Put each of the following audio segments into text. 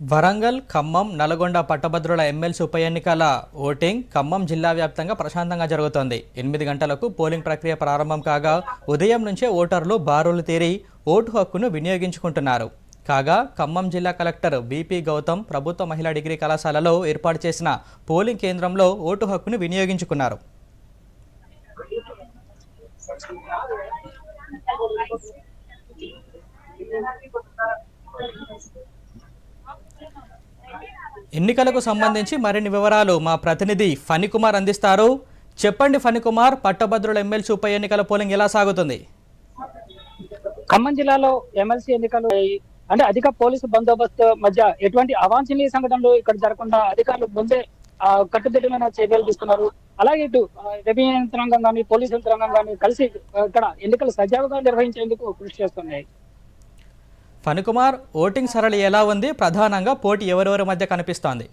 వరంగల్ ఖమ్మం నల్గొండ పట్టభద్రుల ఎమ్మెల్సీ ఉప ఎన్నికల ఓటింగ్ ఖమ్మం జిల్లా వ్యాప్తంగా ప్రశాంతంగా జరుగుతోంది. ఎనిమిది గంటలకు పోలింగ్ ప్రక్రియ ప్రారంభం కాగా ఉదయం నుంచే ఓటర్లు బారులు తీరి ఓటు హక్కును వినియోగించుకుంటున్నారు. కాగా ఖమ్మం జిల్లా కలెక్టర్ బీపీ గౌతమ్ ప్రభుత్వ మహిళా డిగ్రీ కళాశాలలో ఏర్పాటు చేసిన పోలింగ్ కేంద్రంలో ఓటు హక్కును వినియోగించుకున్నారు. ఎన్నికలకు సంబంధించి మరిన్ని వివరాలు మా ప్రతినిధి ఫణికుమార్ అందిస్తారు. చెప్పండి ఫణికుమార్ పట్టభద్రుల ఎమ్మెల్సీ ఉప ఎన్నికల పోలింగ్ ఎలా సాగుతుంది? ఖమ్మం జిల్లాలో ఎమ్మెల్సీ ఎన్నికలు అంటే అధిక పోలీసు బందోబస్తు మధ్య ఎటువంటి అవాంఛనీయ సంఘటనలు ఇక్కడ జరగకుండా అధికారులు ముందే కట్టుదిట్టమైన చర్యలు తీసుకున్నారు. అలాగే ఇటు రెవెన్యూ యంత్రాంగం కానీ పోలీసు యంత్రాంగం కానీ కలిసి ఇక్కడ ఎన్నికలు సజావుగా నిర్వహించేందుకు కృషి చేస్తున్నాయి. ఫణికుమార్ ఓటింగ్ సరళి ఎలా ఉంది? ప్రధానంగా పోటీ ఎవరెవరి మధ్య కనిపిస్తోంది?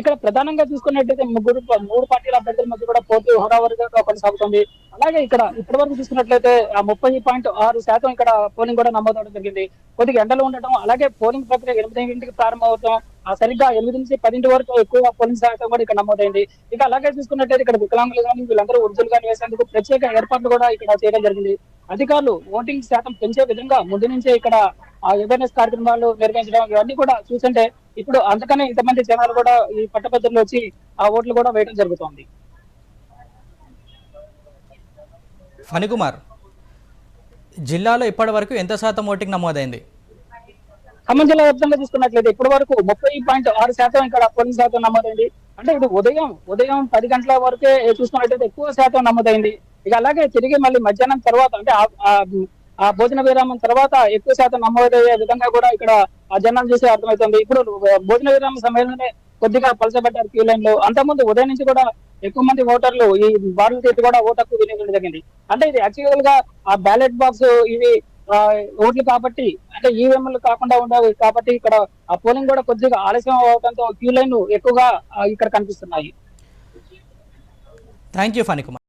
ఇక్కడ ప్రధానంగా చూసుకున్నట్టయితే ముగ్గురు మూడు పార్టీల అభ్యర్థుల మధ్య కూడా పోటీ హోరావరిగా కొనసాగుతుంది. అలాగే ఇక్కడ ఇప్పటి వరకు చూసుకున్నట్లయితే ముప్పై పాయింట్ ఆరు శాతం ఇక్కడ పోలింగ్ కూడా నమోదవడం జరిగింది. కొద్దిగా ఎండలు ఉండటం అలాగే పోలింగ్ ప్రక్రియ ఎనిమిదింటికి ప్రారంభమవుతాం. ఆ సరిగ్గా ఎనిమిది నుంచి పదింటి వరకు ఎక్కువ పోలింగ్ శాతం కూడా ఇక్కడ నమోదైంది. ఇక అలాగే చూసుకున్నట్టయితే ఇక్కడ వికలాంగులు కానీ వీళ్ళందరూ వృద్ధులు కానీ వేసేందుకు ప్రత్యేక ఏర్పాట్లు కూడా ఇక్కడ చేయడం జరిగింది. అధికారులు ఓటింగ్ శాతం పెంచే విధంగా ముందు నుంచే ఇక్కడ ఆ అవేర్నెస్ కార్యక్రమాలు నిర్వహించడం ఇవన్నీ కూడా చూస్తుంటే ఇప్పుడు అందుకనే ఇంతమంది జనాలు కూడా ఈ పట్టభద్రులు వచ్చి ఆ ఓట్లు కూడా వేయడం జరుగుతోంది. ఫణికుమార్ జిల్లాలో ఇప్పటి వరకు ఎంత శాతం ఓటింగ్ నమోదైంది? ఖమ్మం జిల్లా వ్యాప్తంగా చూసుకున్నట్లయితే ఇప్పటి వరకు ముప్పై పాయింట్ ఆరు శాతం ఇక్కడ పోలింగ్ శాతం నమోదైంది. అంటే ఇది ఉదయం ఉదయం పది గంటల వరకే చూసుకున్నట్లయితే ఎక్కువ శాతం నమోదైంది. ఇక అలాగే తిరిగి మళ్ళీ మధ్యాహ్నం తర్వాత అంటే ఆ- భోజన విరామం తర్వాత ఎక్కువ శాతం నమోదయ్యే విధంగా కూడా ఇక్కడ జనం చూసి అర్థమవుతుంది. ఇప్పుడు భోజన విరామం సమయంలోనే కొద్దిగా పలసబడ్డారు క్యూ లైన్లో అంతకుముందు ఉదయం నుంచి కూడా ఎక్కువ మంది ఓటర్లు ఈ బారులు తీసి కూడా ఓటకు హక్కు వినియోగించడం జరిగింది. అంటే ఇది యాక్చువల్గా ఆ బ్యాలెట్ బాక్స్ ఇవి ఓట్లు కాబట్టి అంటే ఈవీఎంలు కాకుండా ఉండవు కాబట్టి ఇక్కడ ఆ పోలింగ్ కూడా కొద్దిగా ఆలస్యం అవడంతో క్యూ లైన్ ఎక్కువగా ఇక్కడ కనిపిస్తున్నాయి. Thank you Phanikumar